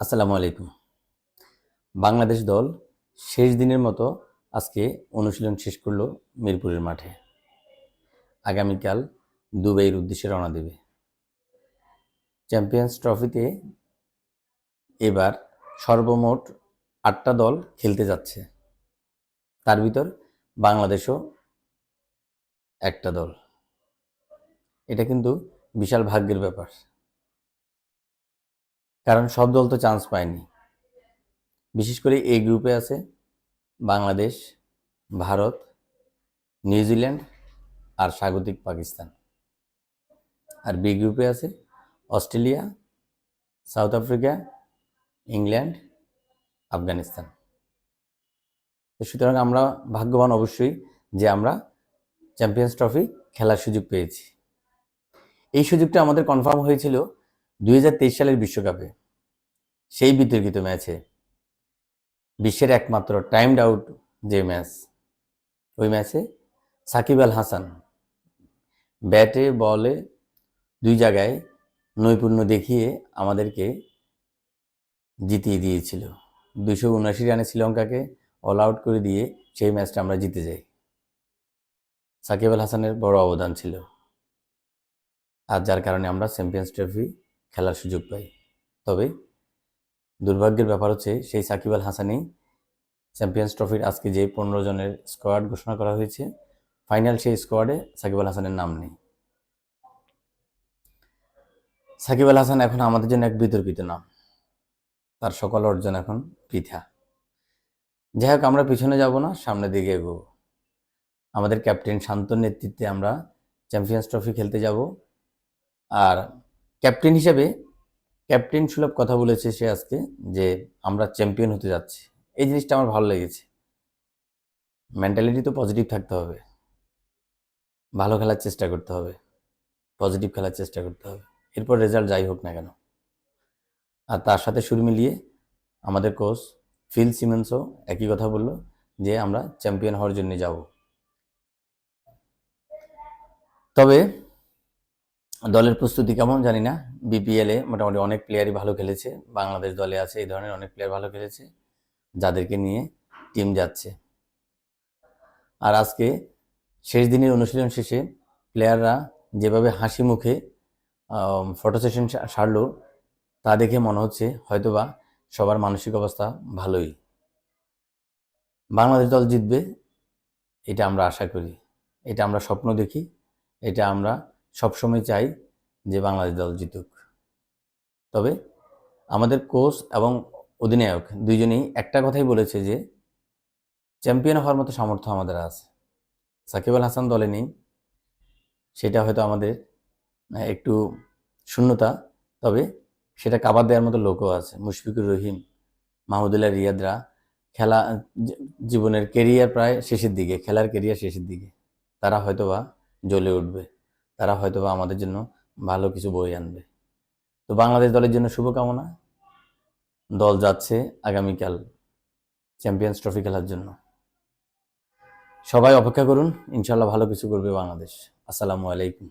আসসালামু আলাইকুম। বাংলাদেশ দল শেষ দিনের মতো আজকে অনুশীলন শেষ করল মিরপুরের মাঠে। আগামীকাল দুবাইয়ের উদ্দেশ্যে রওনা দেবে। চ্যাম্পিয়ন্স ট্রফিতে এবার সর্বমোট আটটা দল খেলতে যাচ্ছে। তার ভিতর বাংলাদেশও একটা দল। এটা কিন্তু বিশাল ভাগ্যের ব্যাপার। কারণ সব দল তো চান্স পায়নি। বিশেষ করে এই গ্রুপে আছে বাংলাদেশ, ভারত নিউজিল্যান্ড আর স্বাগতিক পাকিস্তান। আর বি গ্রুপে আছে Australia, South Africa, England, Afghanistan. সুতরাং আমরা ভাগ্যবান অবশ্যই যে আমরা চ্যাম্পিয়ন্স ট্রফি খেলার সুযোগ পেয়েছি। এই সুযোগটা আমাদের কনফার্ম হয়েছিল দুই হাজার তেইশ সালের বিশ্বকাপে সেই বিতর্কিত ম্যাচে বিশ্বের একমাত্র টাইমড আউট যে ম্যাচ, ওই ম্যাচে সাকিব আল হাসান ব্যাটে, বলে দুই জায়গায় নৈপুণ্য দেখিয়ে আমাদেরকে জিতিয়ে দিয়েছিল। দুশো উনআশি রানে শ্রীলঙ্কাকে অল আউট করে দিয়ে সেই ম্যাচটা আমরা জিতে যাই। সাকিব আল হাসানের বড় অবদান ছিল। আর যার কারণে আমরা চ্যাম্পিয়ন্স ট্রফি খেলার সুযোগ পাই। তবে দুর্ভাগ্যের ব্যাপার হচ্ছে, সেই সাকিব আল হাসানই চ্যাম্পিয়ন্স ট্রফির আজকে যে পনেরো জনের স্কোয়াড ঘোষণা করা হয়েছে, ফাইনাল সেই স্কোয়াডে সাকিব আল হাসানের নাম নেই। সাকিব আল হাসান এখন আমাদের জন্য এক বিতর্কিত নাম। তার সকল অর্জন এখন পৃথা যাই হোক, আমরা পিছনে যাব না, সামনের দিকে এগোবো। আমাদের ক্যাপ্টেন শান্তর নেতৃত্বে আমরা চ্যাম্পিয়ন্স ট্রফি খেলতে যাব। আর ক্যাপ্টেন হিসেবে ক্যাপ্টেন সুলভ কথা বলেছে সে আজকে যে আমরা চ্যাম্পিয়ন হতে যাচ্ছি। এই জিনিসটা আমার ভালো লেগেছে। মেন্টালিটি তো পজিটিভ থাকতে হবে। ভালো খেলার চেষ্টা করতে হবে। পজিটিভ খেলার চেষ্টা করতে হবে। এরপর রেজাল্ট যাই হোক না কেন। আর তার সাথে সুর মিলিয়ে আমাদের কোচ ফিল সিমেন্সও একই কথা বলল যে আমরা চ্যাম্পিয়ন হওয়ার জন্য যাব। তবে দলের প্রস্তুতি কেমন জানি না। বিপিএলে মোটামুটি অনেক প্লেয়ারই ভালো খেলেছে। বাংলাদেশ দলে আছে, এই ধরনের অনেক প্লেয়ার ভালো খেলেছে, যাদেরকে নিয়ে টিম যাচ্ছে। আর আজকে শেষ দিনের অনুশীলন শেষে প্লেয়াররা যেভাবে হাসি মুখে ফটো সেশন সারল, তা দেখে মনে হচ্ছে হয়তোবা সবার মানসিক অবস্থা ভালোই। বাংলাদেশ দল জিতবে, এটা আমরা আশা করি। এটা আমরা স্বপ্ন দেখি, এটা আমরা সবসময় চাই যে বাংলাদেশ দল জিতুক। তবে আমাদের কোচ এবং অধিনায়ক দুইজনেই একটা কথাই বলেছে যে, চ্যাম্পিয়ন হওয়ার মতো সামর্থ্য আমাদের আছে। সাকিব আল হাসান দলে নেই, সেটা হয়তো আমাদের একটু শূন্যতা, তবে সেটা কাবার দেওয়ার মতো লোকও আছে। মুশফিকুর রহিম, মাহমুদুল্লাহ রিয়াদরা, খেলা জীবনের কেরিয়ার প্রায় শেষের দিকে, খেলার কেরিয়ার শেষের দিকে। তারা হয়তোবা জ্বলে উঠবে। তারা হয়তো আমাদের জন্য ভালো কিছু বই আনবে। তো বাংলাদেশ দলের জন্য শুভকামনা। দল যাচ্ছে আগামীকাল চ্যাম্পিয়ন্স ট্রফি খেলার জন্য। সবাই অপেক্ষা করুন ইনশাল্লাহ ভালো কিছু করবে বাংলাদেশ। আসসালামু আলাইকুম।